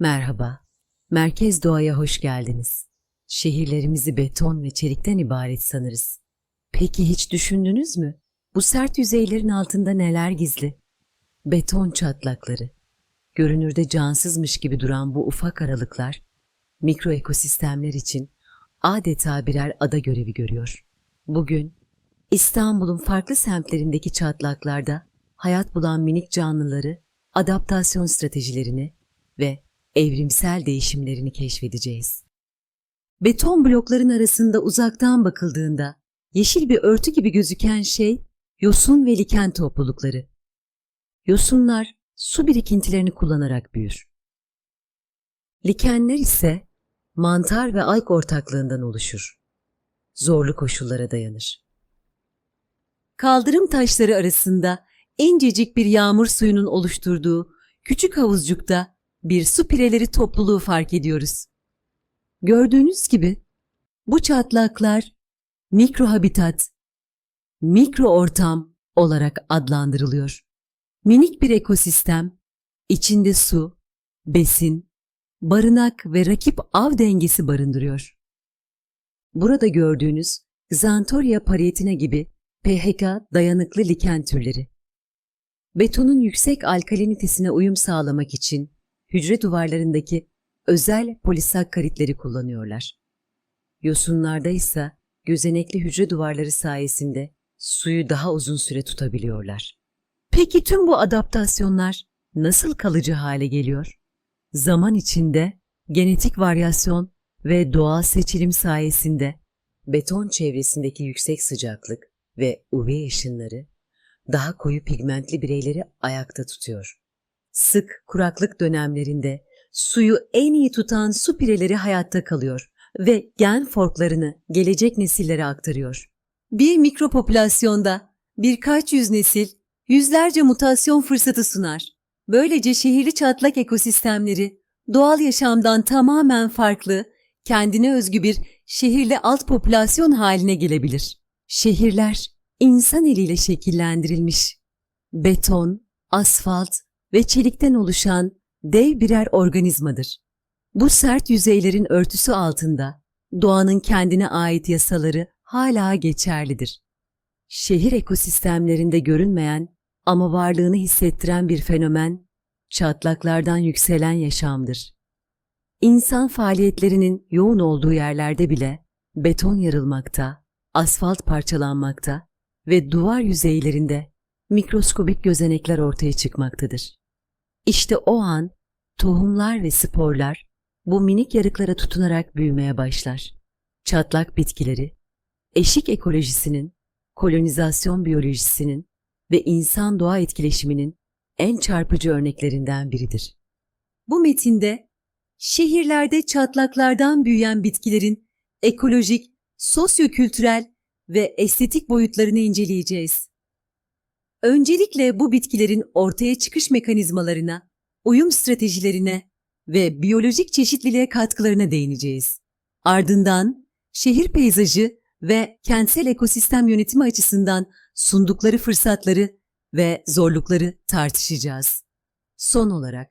Merhaba. Merkez Doğa'ya hoş geldiniz. Şehirlerimizi beton ve çelikten ibaret sanırız. Peki hiç düşündünüz mü? Bu sert yüzeylerin altında neler gizli? Beton çatlakları. Görünürde cansızmış gibi duran bu ufak aralıklar, mikro ekosistemler için adeta birer ada görevi görüyor. Bugün İstanbul'un farklı semtlerindeki çatlaklarda hayat bulan minik canlıları, adaptasyon stratejilerini ve evrimsel değişimlerini keşfedeceğiz. Beton blokların arasında uzaktan bakıldığında yeşil bir örtü gibi gözüken şey yosun ve liken toplulukları. Yosunlar su birikintilerini kullanarak büyür. Likenler ise mantar ve alg ortaklığından oluşur. Zorlu koşullara dayanır. Kaldırım taşları arasında incecik bir yağmur suyunun oluşturduğu küçük havuzcukta bir su pireleri topluluğu fark ediyoruz. Gördüğünüz gibi bu çatlaklar mikrohabitat, mikro ortam olarak adlandırılıyor. Minik bir ekosistem, içinde su, besin, barınak ve rakip av dengesi barındırıyor. Burada gördüğünüz Xanthoria parietina gibi pHK dayanıklı liken türleri. Betonun yüksek alkalinitesine uyum sağlamak için hücre duvarlarındaki özel polisakkaritleri kullanıyorlar. Yosunlarda ise gözenekli hücre duvarları sayesinde suyu daha uzun süre tutabiliyorlar. Peki tüm bu adaptasyonlar nasıl kalıcı hale geliyor? Zaman içinde genetik varyasyon ve doğal seçilim sayesinde beton çevresindeki yüksek sıcaklık ve UV ışınları daha koyu pigmentli bireyleri ayakta tutuyor. Sık kuraklık dönemlerinde suyu en iyi tutan su pireleri hayatta kalıyor ve gen forklarını gelecek nesillere aktarıyor. Bir mikropopülasyonda birkaç yüz nesil yüzlerce mutasyon fırsatı sunar. Böylece şehirli çatlak ekosistemleri doğal yaşamdan tamamen farklı, kendine özgü bir şehirli alt popülasyon haline gelebilir. Şehirler insan eliyle şekillendirilmiş. Beton, asfalt ve çelikten oluşan dev birer organizmadır. Bu sert yüzeylerin örtüsü altında doğanın kendine ait yasaları hala geçerlidir. Şehir ekosistemlerinde görünmeyen ama varlığını hissettiren bir fenomen çatlaklardan yükselen yaşamdır. İnsan faaliyetlerinin yoğun olduğu yerlerde bile beton yarılmakta, asfalt parçalanmakta ve duvar yüzeylerinde mikroskobik gözenekler ortaya çıkmaktadır. İşte o an tohumlar ve sporlar bu minik yarıklara tutunarak büyümeye başlar. Çatlak bitkileri, eşik ekolojisinin, kolonizasyon biyolojisinin ve insan doğa etkileşiminin en çarpıcı örneklerinden biridir. Bu metinde şehirlerde çatlaklardan büyüyen bitkilerin ekolojik, sosyokültürel ve estetik boyutlarını inceleyeceğiz. Öncelikle bu bitkilerin ortaya çıkış mekanizmalarına, uyum stratejilerine ve biyolojik çeşitliliğe katkılarına değineceğiz. Ardından şehir peyzajı ve kentsel ekosistem yönetimi açısından sundukları fırsatları ve zorlukları tartışacağız. Son olarak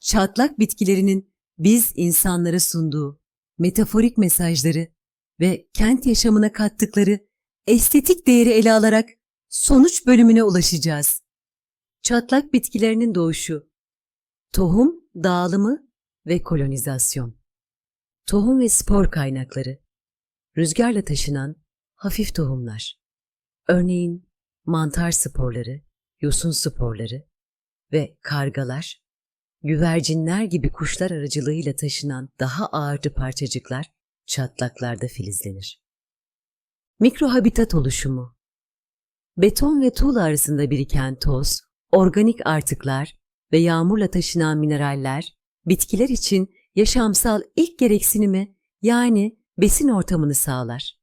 çatlak bitkilerinin biz insanlara sunduğu metaforik mesajları ve kent yaşamına kattıkları estetik değeri ele alarak sonuç bölümüne ulaşacağız. Çatlak bitkilerinin doğuşu, tohum, dağılımı ve kolonizasyon. Tohum ve spor kaynakları, rüzgarla taşınan hafif tohumlar. Örneğin mantar sporları, yosun sporları ve kargalar, güvercinler gibi kuşlar aracılığıyla taşınan daha ağırcı parçacıklar çatlaklarda filizlenir. Mikrohabitat oluşumu Beton ve tuğla arasında biriken toz, organik artıklar ve yağmurla taşınan mineraller, bitkiler için yaşamsal ilk gereksinimi yani besin ortamını sağlar.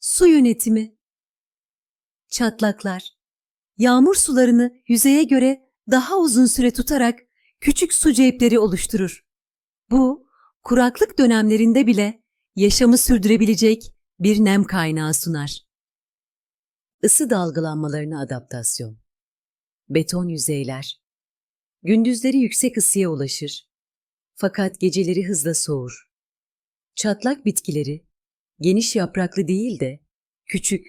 Su yönetimi Çatlaklar Yağmur sularını yüzeye göre daha uzun süre tutarak küçük su cepleri oluşturur. Bu, kuraklık dönemlerinde bile yaşamı sürdürebilecek bir nem kaynağı sunar. Isı dalgalanmalarına adaptasyon. Beton yüzeyler. Gündüzleri yüksek ısıya ulaşır. Fakat geceleri hızla soğur. Çatlak bitkileri geniş yapraklı değil de küçük,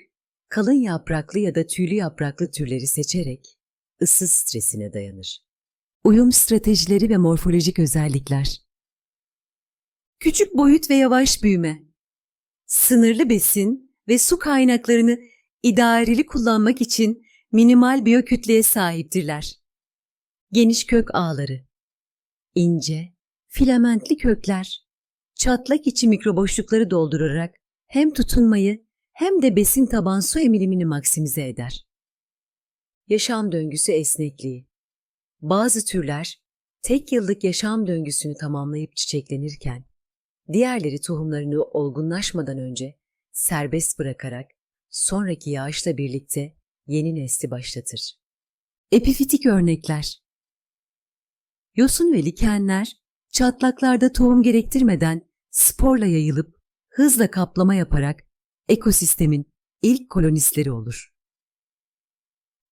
kalın yapraklı ya da tüylü yapraklı türleri seçerek ısı stresine dayanır. Uyum stratejileri ve morfolojik özellikler. Küçük boyut ve yavaş büyüme. Sınırlı besin ve su kaynaklarını idareli kullanmak için minimal biyokütleye sahiptirler. Geniş kök ağları. İnce, filamentli kökler çatlak içi mikroboşlukları doldurarak hem tutunmayı hem de besin taban su emilimini maksimize eder. Yaşam döngüsü esnekliği. Bazı türler tek yıllık yaşam döngüsünü tamamlayıp çiçeklenirken, diğerleri tohumlarını olgunlaşmadan önce serbest bırakarak sonraki yağışla birlikte yeni nesli başlatır. Epifitik örnekler Yosun ve likenler çatlaklarda tohum gerektirmeden sporla yayılıp hızla kaplama yaparak ekosistemin ilk kolonistleri olur.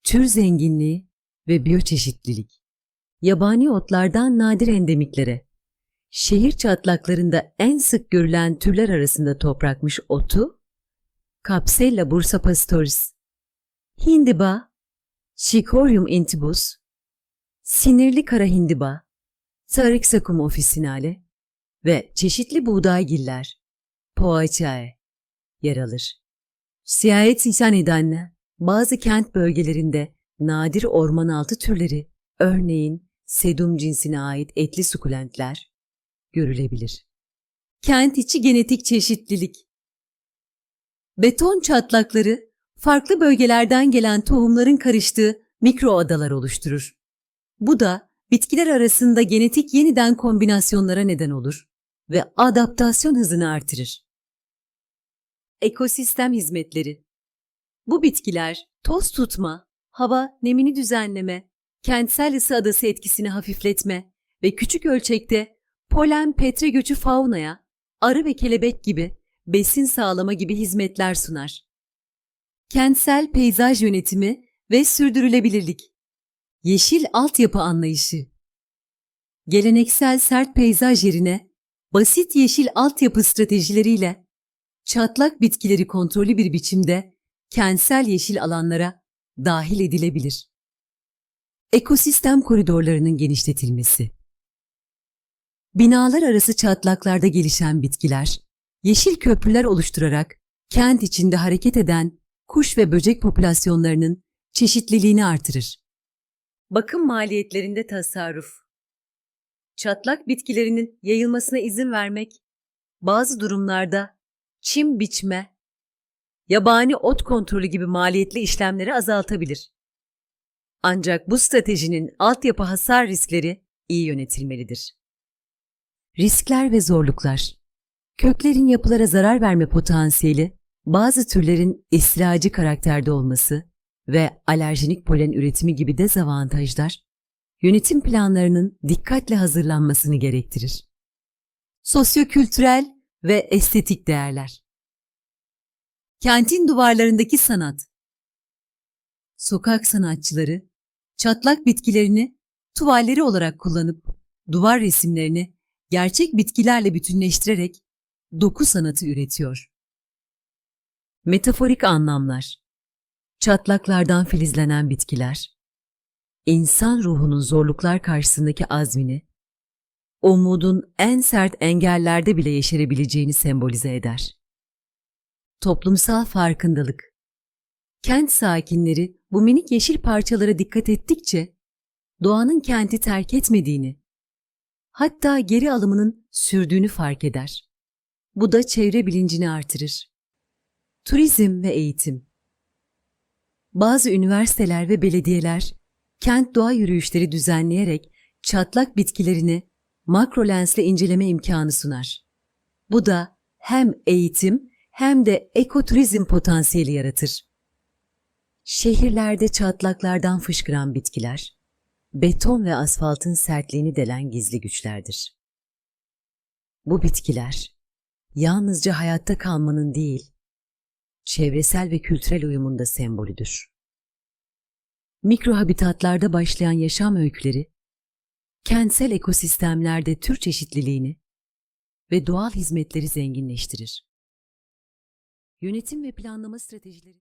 Tür zenginliği ve biyoçeşitlilik. Yabani otlardan nadir endemiklere, şehir çatlaklarında en sık görülen türler arasında toprakmış otu, Capsella bursapastoris, hindiba, Chicoryum intibus, sinirli kara hindiba, Sarixacum officinale ve çeşitli buğdaygiller, Poaceae yer alır. Siyayet insan edenle bazı kent bölgelerinde nadir orman altı türleri, örneğin sedum cinsine ait etli sukulentler görülebilir. Kent içi genetik çeşitlilik Beton çatlakları farklı bölgelerden gelen tohumların karıştığı mikro adalar oluşturur. Bu da bitkiler arasında genetik yeniden kombinasyonlara neden olur ve adaptasyon hızını artırır. Ekosistem hizmetleri Bu bitkiler toz tutma, hava nemini düzenleme, kentsel ısı adası etkisini hafifletme ve küçük ölçekte polen petre göçü faunaya, arı ve kelebek gibi besin sağlama gibi hizmetler sunar. Kentsel peyzaj yönetimi ve sürdürülebilirlik. Yeşil altyapı anlayışı. Geleneksel sert peyzaj yerine basit yeşil altyapı stratejileriyle çatlak bitkileri kontrollü bir biçimde kentsel yeşil alanlara dahil edilebilir. Ekosistem koridorlarının genişletilmesi. Binalar arası çatlaklarda gelişen bitkiler, yeşil köprüler oluşturarak kent içinde hareket eden kuş ve böcek popülasyonlarının çeşitliliğini artırır. Bakım maliyetlerinde tasarruf. Çatlak bitkilerinin yayılmasına izin vermek, bazı durumlarda çim biçme, yabani ot kontrolü gibi maliyetli işlemleri azaltabilir. Ancak bu stratejinin altyapı hasar riskleri iyi yönetilmelidir. Riskler ve zorluklar Köklerin yapılara zarar verme potansiyeli, bazı türlerin istilacı karakterde olması ve alerjenik polen üretimi gibi dezavantajlar, yönetim planlarının dikkatle hazırlanmasını gerektirir. Sosyokültürel ve estetik değerler Kentin duvarlarındaki sanat Sokak sanatçıları, çatlak bitkilerini tuvalleri olarak kullanıp duvar resimlerini gerçek bitkilerle bütünleştirerek doku sanatı üretiyor. Metaforik anlamlar Çatlaklardan filizlenen bitkiler, insan ruhunun zorluklar karşısındaki azmini, umudun en sert engellerde bile yeşerebileceğini sembolize eder. Toplumsal farkındalık Kent sakinleri bu minik yeşil parçalara dikkat ettikçe doğanın kenti terk etmediğini, hatta geri alımının sürdüğünü fark eder. Bu da çevre bilincini artırır. Turizm ve eğitim Bazı üniversiteler ve belediyeler kent doğa yürüyüşleri düzenleyerek çatlak bitkilerini makro lensle inceleme imkanı sunar. Bu da hem eğitim hem de ekoturizm potansiyeli yaratır. Şehirlerde çatlaklardan fışkıran bitkiler, beton ve asfaltın sertliğini delen gizli güçlerdir. Bu bitkiler, yalnızca hayatta kalmanın değil, çevresel ve kültürel uyumun da sembolüdür. Mikrohabitatlarda başlayan yaşam öyküleri, kentsel ekosistemlerde tür çeşitliliğini ve doğal hizmetleri zenginleştirir. Yönetim ve planlama stratejileri